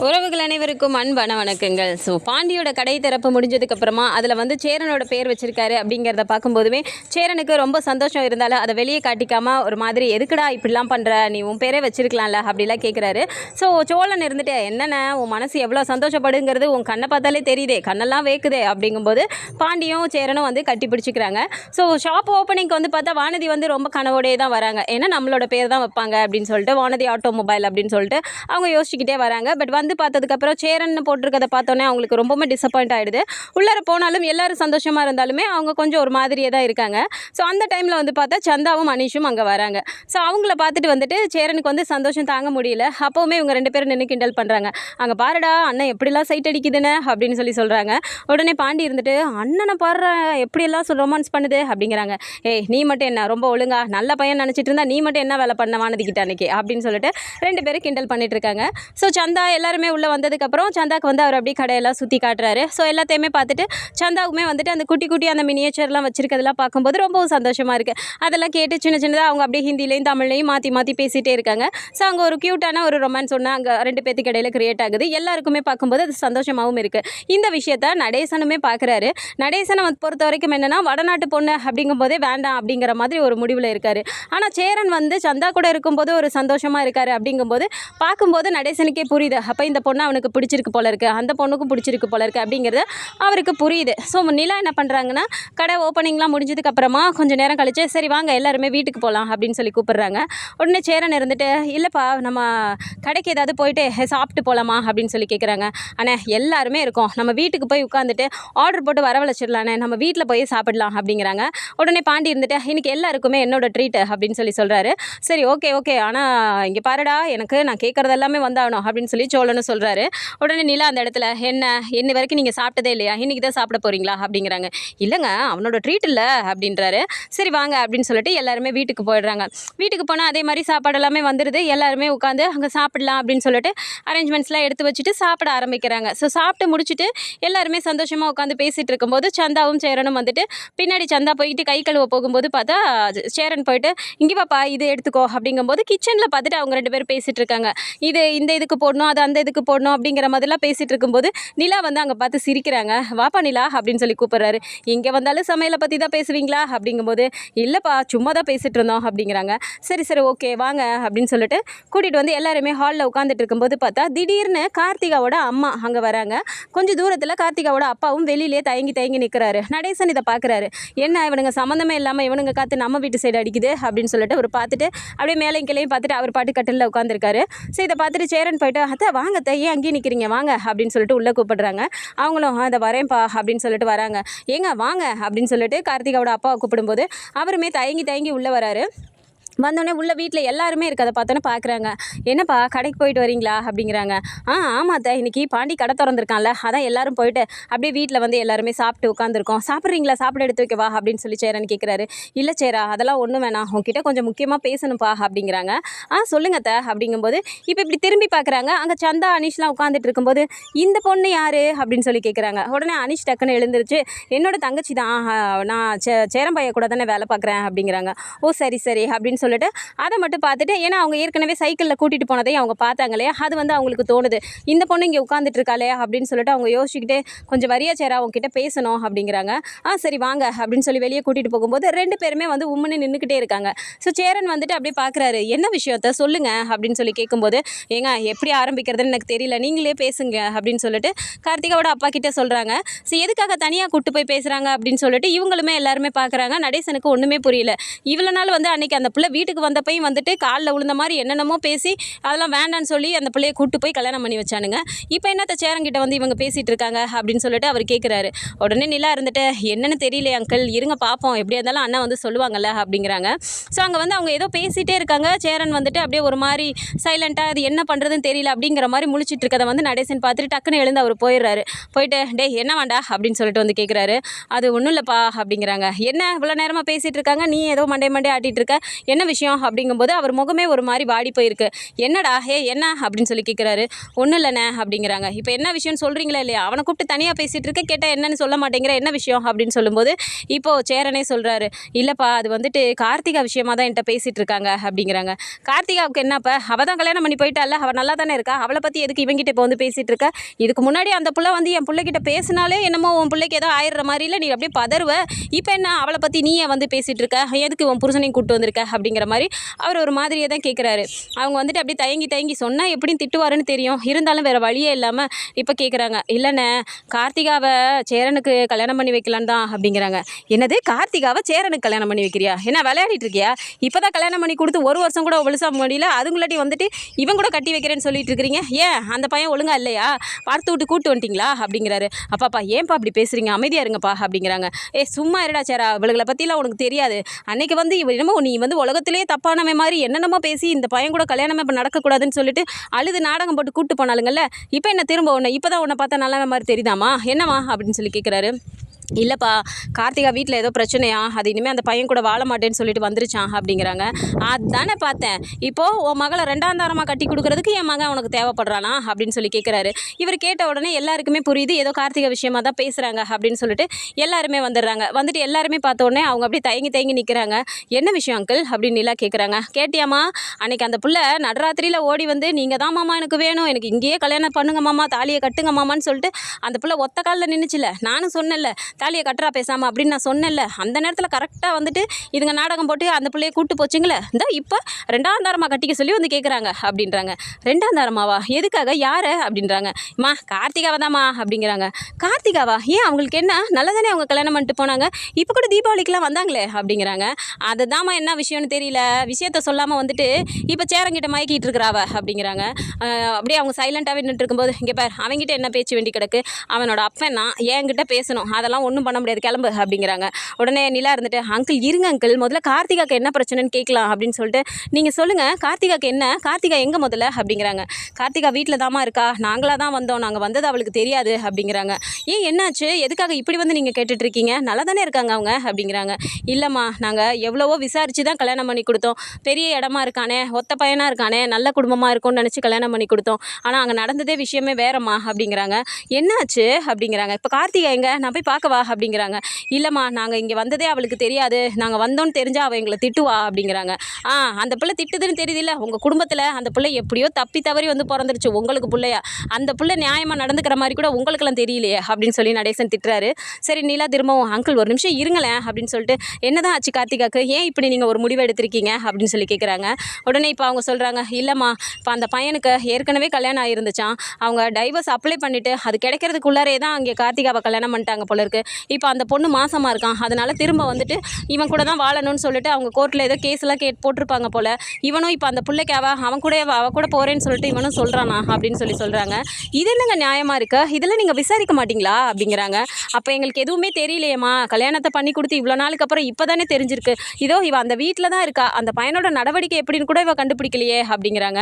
உறவுகள் அனைவருக்கும் அன்பான வணக்கங்கள். ஸோ பாண்டியோட கடை திறப்பு முடிஞ்சதுக்கு அப்புறமா அதில் வந்து சேரனோட பேர் வச்சிருக்காரு அப்படிங்கிறத பார்க்கும்போதுமே சேரனுக்கு ரொம்ப சந்தோஷம் இருந்தாலும் அதை வெளியே காட்டிக்காம ஒரு மாதிரி எதுக்குடா இப்படிலாம் பண்ணுற நீ உன் பேரே வச்சிருக்கலாம்ல அப்படிலாம் கேட்குறாரு ஸோ சோழன் இருந்துட்டு என்னென்ன உன் மனசு எவ்வளோ சந்தோஷப்படுங்கிறது உன் கண்ணை பார்த்தாலே தெரியுதே கண்ணெல்லாம் வேக்குதே அப்படிங்கும்போது பாண்டியும் சேரனும் வந்து கட்டி பிடிச்சிக்கிறாங்க. ஸோ ஷாப் ஓப்பனிங்க்கு வந்து பார்த்தா வானதி வந்து ரொம்ப கனவோடே தான் வராங்க. ஏன்னா நம்மளோட பேர் தான் வைப்பாங்க? அப்படின்னு சொல்லிட்டு வானதி ஆட்டோமொபைல் அப்படின்னு சொல்லிட்டு அவங்க யோசிச்சுக்கிட்டே வராங்க. பட் வந்து பார்த்ததுக்கப்புறம் சேரன் போட்டிருக்கதை பார்த்தோன்னே அவங்களுக்கு ரொம்பவுமே டிசப்பாயிண்ட் ஆகிடுது உள்ளார போனாலும் எல்லோரும் சந்தோஷமாக இருந்தாலுமே அவங்க கொஞ்சம் ஒரு மாதிரியே தான் இருக்காங்க. ஸோ அந்த டைமில் வந்து பார்த்தா சந்தாவும் மனிஷும் அங்கே வராங்க. ஸோ அவங்கள பார்த்துட்டு வந்துட்டு சேரனுக்கு வந்து சந்தோஷம் தாங்க முடியல. அப்போவுமே இவங்க ரெண்டு பேரும் நின்று கிண்டல் பண்ணுறாங்க அங்கே பாருடா அண்ணன் எப்படிலாம் சைட் அடிக்குதுன்னு? அப்படின்னு சொல்லி சொல்கிறாங்க உடனே பாண்டி இருந்துட்டு அண்ணனை பாடுற எப்படியெல்லாம் சொல் ரொமான்ஸ் பண்ணுது? அப்படிங்கிறாங்க. ஏய் நீ மட்டும் என்ன? ரொம்ப ஒழுங்கா நல்ல பையன் நினச்சிட்டு இருந்தா நீ மட்டும் என்ன வேலை பண்ண வானதிக்கிட்ட அன்னைக்கு? அப்படின்னு சொல்லிட்டு ரெண்டு பேரும் கிண்டல் பண்ணிட்டு இருக்காங்க. ஸோ சந்தா எல்லாம் எல்லாருமே உள்ளே வந்ததுக்கப்புறம் சந்தாக்கு வந்து அவர் அப்படியே கடையெல்லாம் சுற்றி காட்டுறாரு. ஸோ எல்லாத்தையுமே பார்த்துட்டு சந்தாவுமே வந்துட்டு அந்த குட்டி குட்டி அந்த மினியேச்சர்லாம் வச்சுருக்கதெல்லாம் பார்க்கும்போது ரொம்பவும் சந்தோஷமாக இருக்குது அதெல்லாம் கேட்டு சின்ன சின்னதாக அவங்க அப்படியே ஹிந்திலையும் தமிழ்லையும் மாற்றி மாற்றி பேசிகிட்டே இருக்காங்க. ஸோ அங்கே ஒரு க்யூட்டான ஒரு ரொமான்ஸ் ஒன்று அங்கே ரெண்டு பேத்துக்கு இடையில கிரியேட் ஆகுது. எல்லாருக்குமே பார்க்கும்போது அது சந்தோஷமாகவும் இருக்குது இந்த விஷயத்த நடேசனுமே பார்க்குறாரு. நடேசனை பொறுத்த வரைக்கும் என்னென்னா வடநாட்டு பொண்ணு அப்படிங்கும்போதே வேண்டாம் அப்படிங்கிற மாதிரி ஒரு முடிவில் இருக்கார். ஆனால் சேரன் வந்து சந்தா கூட இருக்கும்போது ஒரு சந்தோஷமாக இருக்கார் அப்படிங்கும்போது பார்க்கும்போது நடேசனுக்கே புரியுது. அப்போ இந்த பொண்ணு அவனுக்கு பிடிச்சிருக்கு போல இருக்குது அந்த பொண்ணுக்கும் பிடிச்சிருக்கு போல இருக்குது அப்படிங்கிறது அவருக்கு புரியுது. ஸோ நிலா என்ன பண்ணுறாங்கன்னா கடை ஓப்பனிங்லாம் முடிஞ்சதுக்கு அப்புறமா கொஞ்சம் நேரம் கழிச்சு சரி வாங்க எல்லாருமே வீட்டுக்கு போகலாம் அப்படின்னு சொல்லி கூப்பிடுறாங்க. உடனே சேரன் இருந்துட்டு இல்லைப்பா நம்ம கடைக்கு ஏதாவது போயிட்டு சாப்பிட்டு போகலாமா அப்படின்னு சொல்லி கேட்குறாங்க அண்ணே எல்லாருமே இருக்கோம். நம்ம வீட்டுக்கு போய் உட்காந்துட்டு ஆர்டர் போட்டு வரவழைச்சிடலாண்ணே. நம்ம வீட்டில் போய் சாப்பிடலாம் அப்படிங்கிறாங்க. உடனே பாண்டி இருந்துட்டு இன்னைக்கு எல்லாருக்குமே என்னோட ட்ரீட் அப்படின்னு சொல்லி சொல்கிறாரு சரி ஓகே ஓகே ஆனால் இங்கே பாருடா எனக்கு நான் கேட்குறது எல்லாமே வந்தாகணும் அப்படின்னு சொல்லி சோழன்னு சொல்கிறாரு உடனே நிலா அந்த இடத்துல என்ன இன்ன வரைக்கும் நீங்கள் சாப்பிட்டதே இல்லையா? இன்றைக்கி தான் சாப்பிட போகிறீங்களா அப்படிங்கிறாங்க. இல்லைங்க அவனோட ட்ரீட் இல்லை அப்படின்றாரு. சரி வாங்க அப்படின்னு சொல்லிட்டு எல்லாருமே வீட்டுக்கு போயிடுறாங்க. வீட்டுக்கு போனால் அதே மாதிரி சாப்பாடு எல்லாமே வந்துடுது எல்லாருமே உட்காந்து அங்கே சாப்பிடலாம் அப்படின்னு சொல்லிட்டு அரேஞ்ச்மெண்ட்ஸ்லாம் எடுத்து வச்சுட்டு சாப்பிட ஆரம்பிக்கிறாங்க. ஸோ சாப்பிட்டு முடிச்சுட்டு எல்லாருமே சந்தோஷமாக உட்காந்து பேசிகிட்டு இருக்கும்போது சந்தாவும் சேரனும் வந்துட்டு பின்னாடி சந்தா போயிட்டு கை கழுவ போகும்போது பார்த்தா சேரன் போயிட்டு இங்கே பாப்பா இது எடுத்துக்கோ அப்படிங்கும்போது கிச்சனில் பார்த்துட்டு அவங்க ரெண்டு பேரும் பேசிகிட்டு இருக்காங்க. இது இந்த இதுக்கு போடணும் அது அந்த எதுக்கு போடணும் அப்படிங்கிற மாதிரிலாம் பேசிகிட்டு இருக்கும்போது நிலா வந்து அங்கே பார்த்து சிரிக்கிறாங்க. வாப்பா நிலா அப்படின்னு சொல்லி கூப்பிட்றாரு. இங்கே வந்தாலும் சமையலை பற்றி தான் பேசுவீங்களா? அப்படிங்கும்போது இல்லைப்பா சும்மா தான் பேசிகிட்டு இருந்தோம் அப்படிங்கிறாங்க. சரி சரி ஓகே வாங்க அப்படின்னு சொல்லிட்டு கூட்டிகிட்டு வந்து எல்லாருமே ஹாலில் உட்காந்துட்டு இருக்கும்போது பார்த்தா திடீர்னு கார்த்திகாவோட அம்மா அங்கே வராங்க. கொஞ்சம் தூரத்தில் கார்த்திகாவோட அப்பாவும் வெளியிலே தயங்கி தயங்கி நிற்கிறாரு நடேசன் இதை பார்க்குறாரு. என்ன இவனுங்க சம்மந்தமே இல்லாமல் இவனுங்க காற்று நம்ம வீட்டு சைடு அடிக்குது? அப்படின்னு சொல்லிட்டு அவர் பார்த்துட்டு அப்படியே மேலே கிளையும் பார்த்துட்டு அவர் பாட்டு கட்டிலில் உட்காந்துருக்காரு சரி இதை பார்த்துட்டு சேரன் போயிட்டு அத்தை வாங்க வாங்க தையே அங்கேயே நிற்கிறீங்க வாங்க அப்படின்னு சொல்லிட்டு உள்ளே கூப்பிடுறாங்க. அவங்களும் அதை வரேன்ப்பா அப்படின்னு சொல்லிட்டு வராங்க. ஏங்க வாங்க அப்படின்னு சொல்லிட்டு கார்த்திகாவோட அப்பாவை கூப்பிடும்போது அவருமே தயங்கி தயங்கி உள்ளே வராரு. வந்தோடனே உள்ள வீட்டில் எல்லாருமே இருக்கதை பார்த்தோன்னே பார்க்குறாங்க என்னப்பா கடைக்கு போயிட்டு வரீங்களா? அப்படிங்கிறாங்க. ஆ ஆமாம் அத்தை இன்னைக்கு பாண்டி கடை திறந்துருக்கான்ல. அதான் எல்லாரும் போயிட்டு அப்படியே வீட்டில் வந்து எல்லாருமே சாப்பிட்டு உட்காந்துருக்கோம் சாப்பிட்றீங்களா? சாப்பிட எடுத்து வைக்கவா? அப்படின்னு சொல்லி சேரன் கேட்குறாரு இல்லை சேரா அதெல்லாம் ஒன்றும் வேணாம். உங்ககிட்ட கொஞ்சம் முக்கியமாக பேசணும்ப்பா. அப்படிங்கிறாங்க. ஆ சொல்லுங்கத்த. அப்படிங்கும்போது இப்போ இப்படி திரும்பி பார்க்குறாங்க அங்கே சந்தா அனிஷ்லாம் உட்காந்துட்டு இருக்கும்போது இந்த பொண்ணு யார்? அப்படின்னு சொல்லி கேட்குறாங்க உடனே அனிஷ் டக்குன்னு எழுந்துருச்சு என்னோட தங்கச்சி தான். நான் சே சேரம்பைய கூட தானே வேலை பார்க்குறேன் அப்படிங்கிறாங்க. ஓ சரி சரி. அப்படின்னு சொல்லிட்டு அதை மட்டும் பார்த்துட்டு ஏன்னா அவங்க ஏற்கனவே சைக்கிளில் கூட்டிகிட்டு போனதையும் அவங்க பார்த்தாங்க இல்லையா? அது வந்து அவங்களுக்கு தோணுது. இந்த பொண்ணு இங்கே உட்காந்துட்டு இருக்காளே அப்படின்னு சொல்லிட்டு அவங்க யோசிச்சுக்கிட்டே கொஞ்சம் வரியா சேரா அவங்ககிட்ட பேசணும் அப்படிங்கிறாங்க. ஆ சரி வாங்க அப்படின்னு சொல்லி வெளியே கூட்டிகிட்டு போகும்போது ரெண்டு பேருமே வந்து உம்முன்னு நின்றுக்கிட்டே இருக்காங்க. ஸோ சேரன் வந்துட்டு அப்படியே பார்க்குறாரு. என்ன விஷயத்த சொல்லுங்க அப்படின்னு சொல்லி கேட்கும்போது ஏங்க எப்படி ஆரம்பிக்கிறதுன்னு எனக்கு தெரியல. நீங்களே பேசுங்க அப்படின்னு சொல்லிட்டு கார்த்திகாவோட அப்பா கிட்டே சொல்கிறாங்க ஸோ எதுக்காக தனியாக கூட்டு போய் பேசுகிறாங்க அப்படின்னு சொல்லிட்டு இவங்களுமே எல்லாருமே பார்க்குறாங்க. நடேசனுக்கு ஒன்றுமே புரியல. இவ்வளோ நாள் வந்து அன்னைக்கு அந்த பிள்ளை வீட்டுக்கு வந்தப்பையும் வந்துட்டு காலில் விழுந்த மாதிரி என்னென்னமோ பேசி அதெல்லாம் வேண்டான்னு சொல்லி அந்த பிள்ளையை கூட்டு போய் கல்யாணம் பண்ணி வச்சானுங்க. இப்போ என்னத்த சேரங்கிட்ட வந்து இவங்க பேசிகிட்டு இருக்காங்க அப்படின்னு சொல்லிட்டு அவர் கேட்குறாரு உடனே நிலா இருந்துட்டு என்னென்னு தெரியல அங்கிள் இருங்க பார்ப்போம் எப்படியா இருந்தாலும் அண்ணா வந்து சொல்லுவாங்கல்ல அப்படிங்கிறாங்க. ஸோ அங்கே வந்து அவங்க ஏதோ பேசிகிட்டே இருக்காங்க. சேரன் வந்துட்டு அப்படியே ஒரு மாதிரி சைலண்ட்டாக அது என்ன பண்ணுறதுன்னு தெரியல அப்படிங்கிற மாதிரி முழிச்சிட்டு இருக்கதை வந்து நடேசன் பார்த்துட்டு டக்குன்னு எழுந்து அவர் போயிடுறாரு. போயிட்டு டே என்ன வேண்டா? அப்படின்னு சொல்லிட்டு வந்து கேட்குறாரு அது ஒன்றும் இல்லைப்பா அப்படிங்கிறாங்க. என்ன? இவ்வளோ நேரமாக பேசிகிட்டு இருக்காங்க. நீ ஏதோ மண்டே மண்டே ஆட்டிகிட்டு இருக்க. என்ன என்ன விஷயம் அப்படிங்கும்போது அவர் முகமே ஒரு மாதிரி வாடி போயிருக்கு. என்னடா ஹே என்ன அப்படின்னு சொல்லி கேட்குறாரு ஒன்றும் இல்லைண்ணே அப்படிங்கிறாங்க. இப்போ என்ன விஷயம்னு சொல்கிறீங்களா இல்லையா? அவனை கூப்பிட்டு தனியாக பேசிகிட்டு இருக்க கேட்டால் என்னன்னு சொல்ல மாட்டேங்கிற என்ன விஷயம்? அப்படின்னு சொல்லும்போது இப்போது சேரனே சொல்கிறாரு இல்லைப்பா அது வந்துட்டு கார்த்திகா விஷயமா தான் என்கிட்ட பேசிகிட்டு இருக்காங்க அப்படிங்கிறாங்க. கார்த்திகாவுக்கு என்னப்பா? அவள் தான் கல்யாணம் பண்ணி போயிட்டால அவள் நல்லா தானே இருக்கா? அவளை பற்றி எதுக்கு இவங்கிட்ட இப்போ வந்து பேசிகிட்டு இருக்க? இதுக்கு முன்னாடி அந்த புள்ள வந்து என் பிள்ளைகிட்ட பேசினாலே என்னமோ உன் பிள்ளைக்கு ஏதோ ஆயிடுற மாதிரி இல்லை நீ அப்படியே பதறுவ. இப்போ என்ன அவளை பற்றி நீயே வந்து பேசிகிட்டு இருக்க? எதுக்கு உன் புருஷனையும் கூப்பிட்டு வந்திருக்க? அப்படிங்கிற மாதிரி அவர் ஒரு மாதிரியே தான் கேட்குறாரு அவங்க வந்துட்டு அப்படியே தயங்கி தயங்கி சொன்னால் எப்படியும் திட்டுவாருன்னு தெரியும். இருந்தாலும் வேறு வழியே இல்லாமல் இப்போ கேட்குறாங்க இல்லைண்ணே கார்த்திகாவை சேரனுக்கு கல்யாணம் பண்ணி வைக்கலான்னு தான் அப்படிங்கிறாங்க. என்னது? கார்த்திகாவை சேரனுக்கு கல்யாணம் பண்ணி வைக்கிறியா? என்ன விளையாடிட்டு இருக்கியா? இப்போ தான் கல்யாணம் பண்ணி கொடுத்து ஒரு வருஷம் கூட ஒழுசா முடியல. அதுங்களாட்டி வந்துட்டு இவன் கூட கட்டி வைக்கிறேன்னு சொல்லிட்டு இருக்கிறீங்க. ஏன்? அந்த பையன் ஒழுங்கா இல்லையா? பார்த்து விட்டு கூட்டு வந்துட்டீங்களா? அப்படிங்கிறாரு. அப்பாப்பா ஏன்ப்பா அப்படி பேசுறீங்க? அமைதியா இருங்கப்பா அப்படிங்கிறாங்க. ஏ சும்மா இருடா சேரா. இவளுகளை பற்றிலாம் உனக்கு தெரியாது. அன்னைக்கு வந்து இவ என்னமோ நீ வந்து உலகத்திலே தப்பானவன் மாதிரி என்னென்னமோ பேசி இந்த பையன் கூட கல்யாணமே இப்போ நடக்கக்கூடாதுன்னு சொல்லிட்டு அழுது நாடகம் போட்டு கூட்டு போனாலுங்கல்ல இப்போ என்ன திரும்ப உன்னை இப்போ தான் உன்னை பார்த்தா நல்லவன் மாதிரி தெரியுதாம்மா? என்னம்மா? அப்படின்னு சொல்லி கேட்குறாரு இல்லைப்பா கார்த்திகா வீட்டில் ஏதோ பிரச்சனையா? அது இனிமேல் அந்த பையன் கூட வாழ மாட்டேன்னு சொல்லிட்டு வந்துருச்சான் அப்படிங்கிறாங்க. அதுதானே பார்த்தேன். இப்போது உன் மகளை ரெண்டாம் தாரமாக கட்டி கொடுக்குறதுக்கு என் மகன் உனக்கு தேவைப்படுறானா? அப்படின்னு சொல்லி கேட்குறாரு இவர் கேட்ட உடனே எல்லாருக்குமே புரியுது ஏதோ கார்த்திகா விஷயமா தான் பேசுகிறாங்க அப்படின்னு சொல்லிட்டு எல்லாருமே வந்துடுறாங்க. வந்துட்டு எல்லாருமே பார்த்த உடனே அவங்க அப்படியே தயங்கி தயங்கி நிற்கிறாங்க என்ன விஷயம் அங்கிள் அப்படின்னு நிலா கேட்குறாங்க கேட்டியாம்மா அன்னைக்கு அந்த பிள்ளை நடராத்திரியில் ஓடி வந்து நீங்கள் தான் மாமா எனக்கு வேணும். எனக்கு இங்கேயே கல்யாணம் பண்ணுங்க மாமா தாலியை கட்டுங்க மாமான்னு சொல்லிட்டு அந்த பிள்ளை ஒத்த காலில் நின்றுச்சுல நானும் சொன்னேன்ல தாலியை கட்டுறா பேசாமல் அப்படின்னு நான் சொன்னேன்ல. அந்த நேரத்தில் கரெக்டாக வந்துட்டு இதுங்க நாடகம் போட்டு அந்த பிள்ளைய கூட்டு போச்சுங்களே. இந்த இப்போ ரெண்டாம் தாரமாக கட்டிக்க சொல்லி வந்து கேட்குறாங்க அப்படின்றாங்க. ரெண்டாம் தாரமாவா? எதுக்காக? யாரை? அப்படின்றாங்க. மா கார்த்திகாவை தாம்மா அப்படிங்கிறாங்க. கார்த்திகாவா? ஏன் அவங்களுக்கு என்ன? நல்லதானே அவங்க கல்யாணம் பண்ணிட்டு போனாங்க. இப்போ கூட தீபாவளிக்கெலாம் வந்தாங்களே அப்படிங்கிறாங்க. அதுதாம்மா என்ன விஷயம்னு தெரியல. விஷயத்த சொல்லாமல் வந்துட்டு இப்போ சேரங்கிட்ட மயக்கிட்டு இருக்கிறாவ அப்படிங்கிறாங்க. அப்படியே அவங்க சைலண்ட்டாகவே நின்று இருக்கும்போது இங்கே பார் அவங்ககிட்ட என்ன பேச்சு வேண்டி கிடக்கு? அவனோட அப்பன் நான் என்கிட்ட பேசணும். அதெல்லாம் ஒன்றும் பண்ண முடியாது கிளம்பு அப்படிங்கிறாங்க. உடனே நிலா இருந்துட்டு அங்கிள் இருங்க அங்கிள். முதல்ல கார்த்திகாக்கு என்ன பிரச்சனைன்னு கேட்கலாம் அப்படின்னு சொல்லிட்டு நீங்கள் சொல்லுங்கள் கார்த்திகாக்கு என்ன? கார்த்திகா எங்கே முதல்ல? அப்படிங்கிறாங்க. கார்த்திகா வீட்டில் தாமா இருக்கா? நாங்களாக தான் வந்தோம். நாங்கள் வந்தது அவளுக்கு தெரியாது அப்படிங்கிறாங்க. ஏன் என்னாச்சு? எதுக்காக இப்படி வந்து நீங்கள் கேட்டுட்ருக்கீங்க? நல்லா தானே இருக்காங்க அவங்க அப்படிங்கிறாங்க. இல்லைம்மா நாங்கள் எவ்வளவோ விசாரித்து தான் கல்யாணம் பண்ணி கொடுத்தோம். பெரிய இடமா இருக்கானே ஒத்த பையனாக இருக்கானே நல்ல குடும்பமாக இருக்கும்னு நினச்சி கல்யாணம் பண்ணி கொடுத்தோம். ஆனால் அங்கே நடந்ததே விஷயமே வேறம்மா அப்படிங்கிறாங்க. என்னாச்சு? அப்படிங்கிறாங்க. இப்போ கார்த்திகா எங்கே? நான் போய் பார்க்க பார்க்கவா அப்படிங்கிறாங்க. இல்லைம்மா நாங்கள் இங்கே வந்ததே அவளுக்கு தெரியாது. நாங்கள் வந்தோன்னு தெரிஞ்சால் அவள் எங்களை திட்டுவா அப்படிங்கிறாங்க. ஆ அந்த பிள்ளை திட்டுதுன்னு தெரியுதுல்ல. உங்கள் குடும்பத்தில் அந்த பிள்ளை எப்படியோ தப்பி தவறி வந்து பிறந்துருச்சு. உங்களுக்கு பிள்ளையா? அந்த பிள்ளை நியாயமாக நடந்துக்கிற மாதிரி கூட உங்களுக்கெல்லாம் தெரியலையே அப்படின்னு சொல்லி நடேசன் திட்டுறாரு. சரி நீலா திரும்பவும் அங்கிள் ஒரு நிமிஷம் இருங்களேன் அப்படின்னு சொல்லிட்டு என்னதான் ஆச்சு கார்த்திகாக்கு? ஏன் இப்படி நீங்கள் ஒரு முடிவு எடுத்திருக்கீங்க? அப்படின்னு சொல்லி கேட்குறாங்க உடனே இப்போ அவங்க சொல்கிறாங்க இல்லைம்மா இப்போ அந்த பையனுக்கு ஏற்கனவே கல்யாணம் ஆகிருந்துச்சான் அவங்க டைவர்ஸ் அப்ளை பண்ணிவிட்டு அது கிடைக்கிறதுக்குள்ளாரே தான் அங்கே கார்த்திகாவை கல்யாணம் பண்ணிட்டாங்க போல இருக்கு. இப்போ அந்த பொண்ணு மாசமாக இருக்கான் அதனால் திரும்ப வந்துட்டு இவன் கூட தான் வாழணும்னு சொல்லிட்டு அவங்க கோர்ட்டில் ஏதோ கேஸ்லாம் கேட் போட்டிருப்பாங்க போல். இவனும் இப்போ அந்த பிள்ளைக்கு அவன் கூட அவ கூட போகிறேன்னு சொல்லிட்டு இவனும் சொல்கிறானா அப்படின்னு சொல்லி சொல்கிறாங்க இது என்னங்க நியாயமாக இருக்கு? இதெல்லாம் நீங்கள் விசாரிக்க மாட்டீங்களா? அப்படிங்கிறாங்க. அப்போ எங்களுக்கு எதுவுமே தெரியலையேம்மா. கல்யாணத்தை பண்ணி கொடுத்து இவ்வளோ நாளுக்கு அப்புறம் இப்போ தானே தெரிஞ்சிருக்கு. இதோ இவ அந்த வீட்டில் தான் இருக்கா. அந்த பையனோட நடவடிக்கை எப்படின்னு கூட இவ கண்டுபிடிக்கலையே அப்படிங்கிறாங்க.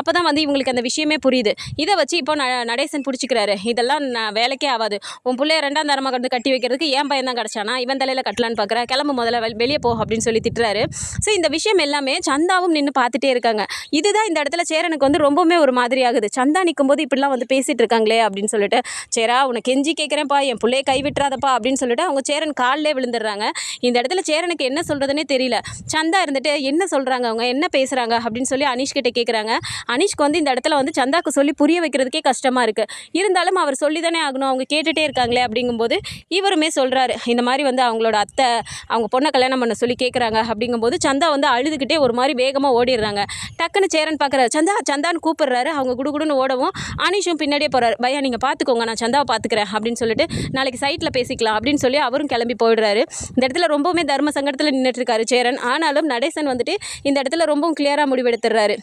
அப்போ தான் வந்து இவங்களுக்கு அந்த விஷயமே புரியுது. இதை வச்சு இப்போ ந நடேசன் பிடிச்சிக்கிறாரு. இதெல்லாம் நான் வேலைக்கே ஆகாது. உன் பிள்ளைய ரெண்டாம் தரமாக வந்து கட்டி வைக்கிறதுக்கு ஏன் பையன் தான் கிடச்சானா? இவன் தலையில் கட்டலான்னு பார்க்குறேன் கிளம்பு முதல்ல வெளியே போ அப்படின்னு சொல்லி திட்டுறாரு. ஸோ இந்த விஷயம் எல்லாமே சந்தாவும் நின்று பார்த்துட்டே இருக்காங்க. இதுதான் இந்த இடத்துல சேரனுக்கு வந்து ரொம்பவுமே ஒரு மாதிரி ஆகுது. சந்தா நிற்கும் போது இப்படிலாம் வந்து பேசிட்டு இருக்காங்களே அப்படின்னு சொல்லிட்டு சேரா உனக்கு கெஞ்சி கேட்குறேன்ப்பா என் பிள்ளையை கைவிட்டுறாதப்பா அப்படின்னு சொல்லிட்டு அவங்க சேரன் காலிலே விழுந்துடுறாங்க. இந்த இடத்துல சேரனுக்கு என்ன சொல்கிறதுனே தெரியல. சந்தா இருந்துட்டு என்ன சொல்கிறாங்க அவங்க? என்ன பேசுகிறாங்க அப்படின்னு சொல்லி அனீஷ் கிட்டே கேட்குறாங்க அனீஷ்க்கு வந்து இந்த இடத்துல வந்து சந்தாக்கு சொல்லி புரிய வைக்கிறதுக்கே கஷ்டமாக இருக்குது இருந்தாலும் அவர் சொல்லி தானே ஆகணும். அவங்க கேட்டுகிட்டே இருக்காங்களே அப்படிங்கும்போது இவருமே சொல்கிறாரு இந்த மாதிரி வந்து அவங்களோட அத்தை அவங்க பொண்ணை கல்யாணம் பண்ண சொல்லி கேட்குறாங்க அப்படிங்கும்போது சந்தா வந்து அழுதுகிட்டே ஒரு மாதிரி வேகமாக ஓடிடுறாங்க. டக்குன்னு சேரன் பார்க்குறாரு சந்தா சந்தான்னு கூப்பிடுறாரு அவங்க குடுகுடுன்னு ஓடவும் அனீஷும் பின்னாடியே போகிறாரு பையா நீங்கள் பார்த்துக்கோங்க நான் சந்தாவை பார்த்துக்கிறேன் அப்படின்னு சொல்லிட்டு நாளைக்கு சைட்டில் பேசிக்கலாம் அப்படின்னு சொல்லி அவரும் கிளம்பி போயிடுறாரு. இந்த இடத்துல ரொம்பவுமே தர்ம சங்கடத்தில் நின்றுட்டு இருக்காரு சேரன். ஆனாலும் நடேசன் வந்துட்டு இந்த இடத்துல ரொம்பவும் கிளியராக முடிவெடுத்துடுறாரு.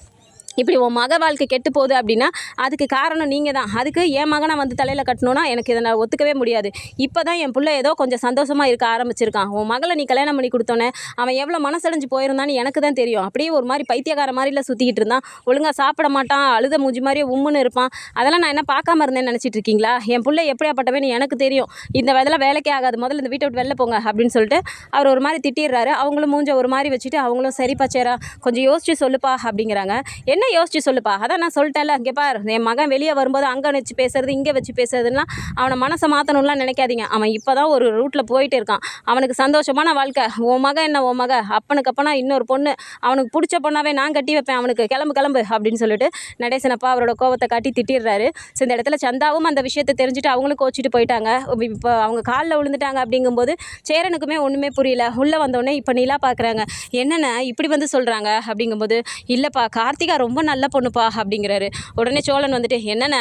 இப்படி உன் மக வாழ்க்கை கெட்டு போகுது அப்படின்னா அதுக்கு காரணம் நீங்கள் தான் அதுக்கு என் மகனை வந்து தலையில் கட்டணும்னா எனக்கு இதை நான் ஒத்துக்கவே முடியாது. இப்போ தான் என் பிள்ளை ஏதோ கொஞ்சம் சந்தோஷமாக இருக்க ஆரம்பிச்சிருக்கான். உன் மகளை நீ கல்யாணம் பண்ணி கொடுத்தோன்னே அவன் எவ்வளோ மனசடைஞ்சு போயிருந்தான்னு எனக்கு தான் தெரியும். அப்படியே ஒரு மாதிரி பைத்தியக்கார மாதிரில சுற்றிக்கிட்டு இருந்தான். ஒழுங்காக சாப்பிட மாட்டான் அழுத மூஞ்சி மாதிரியே உம்முன்னு இருப்பான். அதெல்லாம் நான் என்ன பார்க்காம இருந்தேன்னு நினச்சிட்டு இருக்கீங்களா? என் பிள்ளை எப்படியாப்பட்டவன்னு எனக்கு தெரியும். இந்த வேலை வேலைக்கே ஆகாது. முதல்ல இந்த வீட்டை விட்டு வெளில போங்க அப்படின்னு சொல்லிட்டு அவர் ஒரு மாதிரி திட்டிடுறாரு. அவங்களும் மூஞ்ச ஒரு மாதிரி வச்சுட்டு அவங்களும் சரிப்பா சேரா கொஞ்சம் யோசிச்சு சொல்லுப்பா அப்படிங்கிறாங்க. என்ன யோசிச்சு சொல்லுப்பா? அதான் நான் சொல்லிட்டேன்ல இங்கே பார். என் மகன் வெளியே வரும்போது அங்கே வச்சு பேசுறது இங்கே வச்சு பேசுறதுலாம் அவனை மனசை மாற்றணும்லாம் நினைக்காதீங்க. அவன் இப்போ தான் ஒரு ரூட்டில் போயிட்டு இருக்கான். அவனுக்கு சந்தோஷமான வாழ்க்கை. உன் மகன் என்ன உன் மக? அப்பனுக்கு அப்பனா இன்னொரு பொண்ணு. அவனுக்கு பிடிச்ச பொண்ணாவே நான் கட்டி வைப்பேன். அவனுக்கு கிளம்பு கிளம்பு அப்படின்னு சொல்லிட்டு நடேசனப்பா அவரோட கோவத்தை காட்டி திட்டிடுறாரு. ஸோ இந்த இடத்துல சந்தாவும் அந்த விஷயத்தை தெரிஞ்சுட்டு அவங்களும் கோச்சிட்டு போயிட்டாங்க. இப்போ அவங்க காலில் விழுந்துட்டாங்க அப்படிங்கும்போது சேரனுக்குமே ஒன்றுமே புரியல. உள்ளே வந்தோடனே இப்போ நீலா பார்க்குறாங்க என்னென்ன இப்படி வந்து சொல்கிறாங்க அப்படிங்கும்போது இல்லைப்பா கார்த்திகா ரொம்ப ரொம்ப நல்ல பொண்ணுப்பா அப்படிங்கிறாரு. உடனே சோழன் வந்துட்டு என்னென்ன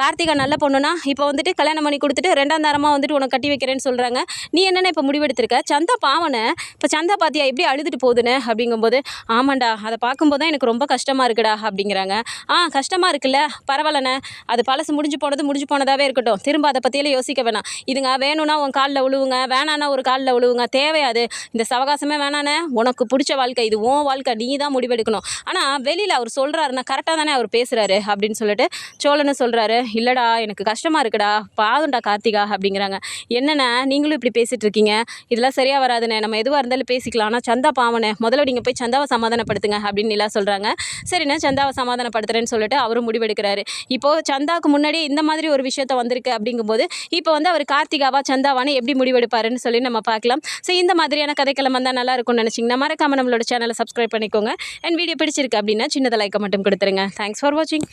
கார்த்திகா நல்ல பொண்ணுனா? இப்போ வந்துட்டு கல்யாணம் பண்ணி கொடுத்துட்டு ரெண்டாம் தாரமாக வந்துட்டு உனக்கு கட்டி வைக்கிறேன்னு சொல்கிறாங்க நீ என்னென்ன இப்போ முடிவெடுத்திருக்க? சந்தா பாவனை இப்போ சந்தா பாத்தியா எப்படி அழுதுட்டு போகுதுன்னு? அப்படிங்கும்போது ஆமாண்டா அதை பார்க்கும்போது தான் எனக்கு ரொம்ப கஷ்டமாக இருக்குடா அப்படிங்கிறாங்க. ஆ கஷ்டமாக இருக்குல்ல பரவாயில்லண்ணே. அது பழசு முடிஞ்சு போனது முடிஞ்சு போனதாகவே இருக்கட்டும். திரும்ப அதை பற்றியெல்லாம் யோசிக்க வேணாம். இதுங்க வேணும்னா உன் காலில் உழுவுங்க வேணான்னா ஒரு காலில் உழுவுங்க. தேவையாது இந்த சவகாசமே வேணானே உனக்கு பிடிச்ச வாழ்க்கை இது உன் வாழ்க்கை. நீ தான் முடிவெடுக்கணும். ஆனால் வெளியில் அவர் சொல்கிறாருண்ணா கரெக்டாக தானே அவர் பேசுகிறாரு அப்படின்னு சொல்லிட்டு சோழனை சொல்கிறாரு இல்லைடா எனக்கு கஷ்டமாக இருக்குடா. பாவம்டா கார்த்திகா அப்படிங்கிறாங்க. என்னென்ன நீங்களும் இப்படி பேசிகிட்டு இருக்கீங்க. இதெல்லாம் சரியாக வராதுண்ணே. நம்ம எதுவாக இருந்தாலும் பேசிக்கலாம். ஆனால் சந்தா பாவனே முதல்ல நீங்கள் போய் சந்தாவை சமாதானப்படுத்துங்க அப்படின்னு நிலா சொல்கிறாங்க சரிண்ணே சந்தாவை சமாதானப்படுத்துறேன்னு சொல்லிட்டு அவரும் முடிவெடுக்கிறாரு. இப்போது சந்தாவுக்கு முன்னாடி இந்த மாதிரி ஒரு விஷயத்த வந்திருக்கு அப்படிங்கும்போது இப்போ வந்து அவர் கார்த்திகாவா சந்தாவானு எப்படி முடிவெடுப்பாருன்னு சொல்லி நம்ம பார்க்கலாம். ஸோ இந்த மாதிரியான கதைக்களம் வந்தால் நல்லா இருக்கும்னு நினச்சிங்கன்னா மறக்காம நம்மளோட சேனலை சப்ஸ்கிரைப் பண்ணிக்கோங்க. அண்ட் வீடியோ பிடிச்சிருக்கு அப்படின்னா சின்னதை லைக்கை மட்டும் கொடுத்துருங்க. தேங்க்ஸ் ஃபார் வாட்சிங்